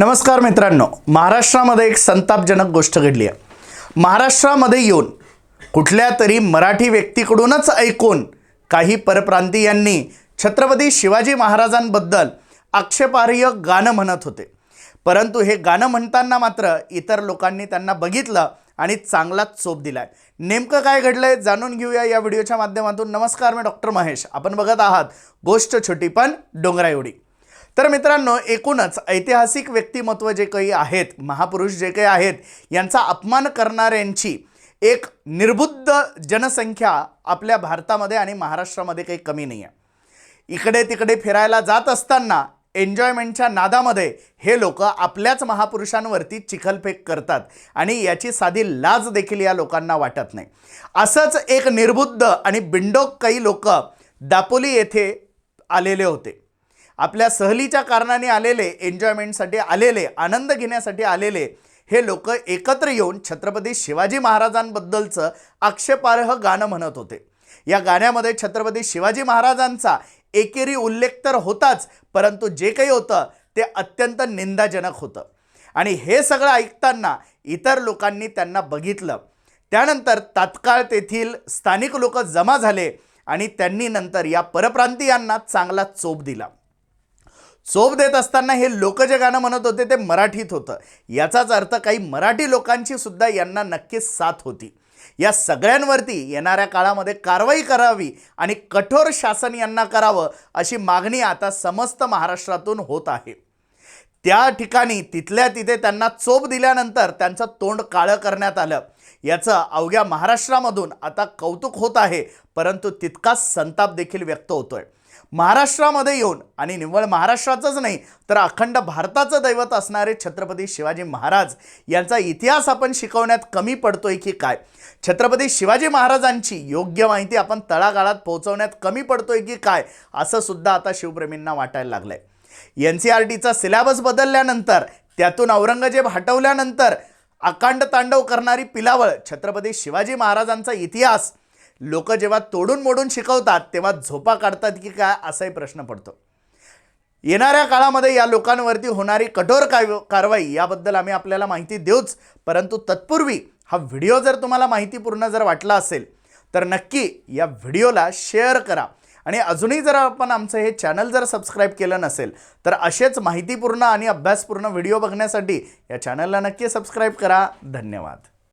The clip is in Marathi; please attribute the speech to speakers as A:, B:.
A: नमस्कार मित्रांनो महाराष्ट्रामध्ये एक संतापजनक गोष्ट घडली आहे. महाराष्ट्रामध्ये येऊन कुठल्या तरी मराठी व्यक्तीकडूनच ऐकून काही परप्रांतीयांनी छत्रपती शिवाजी महाराजांबद्दल आक्षेपार्ह गाणं म्हणत होते. परंतु हे गाणं म्हणताना मात्र इतर लोकांनी त्यांना बघितलं आणि चांगलाच चोप आहे नेमकं काय घडलं आहे जाणून घेऊया या व्हिडिओच्या माध्यमातून. नमस्कार मी डॉक्टर महेश. आपण बघत आहात गोष्ट छोटी पण डोंगरा एवढी तर मित्रांनो एकूणच ऐतिहासिक व्यक्तिमत्व जे काही आहेत महापुरुष जे काही आहेत यांचा अपमान करणाऱ्यांची एक निर्बुद्ध जनसंख्या आपल्या भारतामध्ये आणि महाराष्ट्रामध्ये काही कमी नाही आहे इकडे तिकडे फिरायला जात असताना एन्जॉयमेंटच्या नादामध्ये हे लोक आपल्याच महापुरुषांवरती चिखलफेक करतात आणि याची साधी लाज देखील या लोकांना वाटत नाही. असंच एक निर्बुद्ध आणि बिंडोक काही लोक दापोली येथे आलेले होते. आपल्या सहलीच्या कारणाने आलेले एन्जॉयमेंटसाठी आलेले आनंद घेण्यासाठी आलेले हे लोक एकत्र येऊन छत्रपती शिवाजी महाराजांबद्दलचं आक्षेपार्ह गाणं म्हणत होते. या गाण्यामध्ये छत्रपती शिवाजी महाराजांचा एकेरी उल्लेख तर होताच परंतु जे काही होतं ते अत्यंत निंदाजनक होतं. आणि हे सगळं ऐकताना इतर लोकांनी त्यांना बघितलं. त्यानंतर तात्काळ तेथील स्थानिक लोक जमा झाले आणि त्यांनी नंतर या परप्रांतीयांना चांगला चोप दिला. चोप देत असताना हे लोक जे गाणं म्हणत होते ते मराठीत होतं. याचाच अर्थ काही मराठी लोकांची सुद्धा यांना नक्कीच साथ होती. या सगळ्यांवरती येणाऱ्या काळामध्ये कारवाई करावी आणि कठोर शासन यांना करावं अशी मागणी आता समस्त महाराष्ट्रातून होत आहे. त्या ठिकाणी तिथल्या तिथे त्यांना चोप दिल्यानंतर त्यांचं तोंड काळं करण्यात आलं. याचं अवघ्या महाराष्ट्रामधून आता कौतुक होत आहे परंतु तितकाच संताप देखील व्यक्त होतोय. महाराष्ट्रामध्ये येऊन आणि निव्वळ महाराष्ट्राचंच नाही तर अखंड भारताचं दैवत असणारे छत्रपती शिवाजी महाराज यांचा इतिहास आपण शिकवण्यात कमी पडतोय की काय? छत्रपती शिवाजी महाराजांची योग्य माहिती आपण तळागाळात पोहोचवण्यात कमी पडतोय की काय? असं सुद्धा आता शिवप्रेमींना वाटायला लागलंय. एन सी आर टीचा सिलॅबस बदलल्यानंतर त्यातून औरंगजेब हटवल्यानंतर अकांड तांडव करणारी पिलावळ छत्रपती शिवाजी महाराजांचा इतिहास लोक जेव्हा तोडून मोडून शिकवतात तेव्हा झोपा काढतात की काय असाही प्रश्न पडतो. येणाऱ्या काळामध्ये या लोकांवरती होणारी कठोर काय कारवाई याबद्दल आम्ही आपल्याला माहिती देऊच परंतु तत्पूर्वी हा व्हिडिओ जर तुम्हाला माहितीपूर्ण जर वाटला असेल तर नक्की या व्हिडिओला शेअर करा. आणि अजूनही जर आपण आमचं हे चॅनल जर सबस्क्राईब केलं नसेल तर असेच माहितीपूर्ण आणि अभ्यासपूर्ण व्हिडिओ बघण्यासाठी या चॅनलला नक्की सबस्क्राईब करा. धन्यवाद.